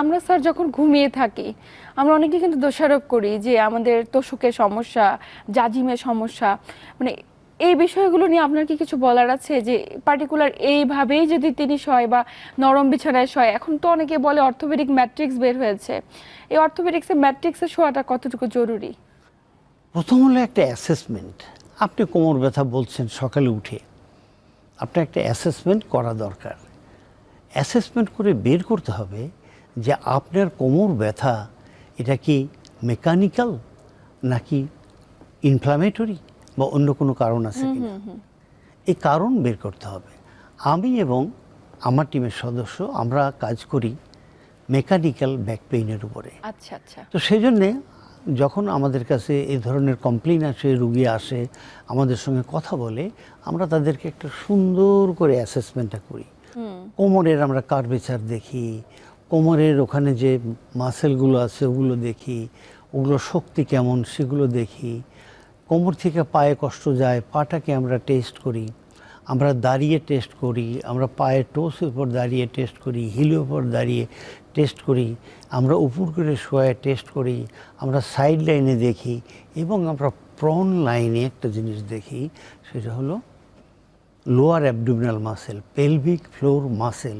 আমরা স্যার যখন ঘুমিয়ে থাকি, আমরা অনেকে কিন্তু দোষারোপ করি যে আমাদের তোষকের সমস্যা, জাজিমের সমস্যা। মানে এই বিষয়গুলো নিয়ে আপনার কি কিছু বলার আছে? যে পার্টিকুলার এইভাবেই যদি তিনি শয় বা নরম বিছানায় শয় এখন তো অনেকে বলে অর্থোপেডিক ম্যাট্রিক্স বের হয়েছে। এই অর্থোপেডিক্সের ম্যাট্রিক্সে শোয়াটা কতটুকু জরুরি? প্রথম হলো একটা অ্যাসেসমেন্ট আপনি কোমর ব্যথা বলছেন সকালে উঠে। আপনার একটা অ্যাসেসমেন্ট করা দরকার। অ্যাসেসমেন্ট করে বের করতে হবে যে আপনার কোমর ব্যথা এটা কি মেকানিক্যাল নাকি ইনফ্লামেটরি বা অন্য কোনো কারণ আছে কিনা? এই কারণ বের করতে হবে। আমি এবং আমার টিমের সদস্য আমরা কাজ করি মেকানিক্যাল ব্যাক পেইনের উপরে। আচ্ছা আচ্ছা। তো সেই জন্যে যখন আমাদের কাছে এই ধরনের কমপ্লেন আসে রুগী আসে আমাদের সঙ্গে কথা বলে আমরা তাদেরকে একটা সুন্দর করে অ্যাসেসমেন্টটা করি। কোমরের আমরা কার্ভেচার দেখি কোমরের ওখানে যে মাসেলগুলো আছে, ওগুলো দেখি, ওগুলো শক্তি কেমন সেগুলো দেখি। কোমর থেকে পায়ে কষ্ট যায়, পাটাকে আমরা টেস্ট করি। আমরা দাঁড়িয়ে টেস্ট করি, আমরা পায়ের টোসের উপর দাঁড়িয়ে টেস্ট করি হিলের উপর দাঁড়িয়ে টেস্ট করি। আমরা উপর করে শোয়ে টেস্ট করি, আমরা সাইড লাইনে দেখি এবং আমরা প্রন লাইনে একটা জিনিস দেখি, সেটা হলো lower abdominal muscle pelvic floor muscle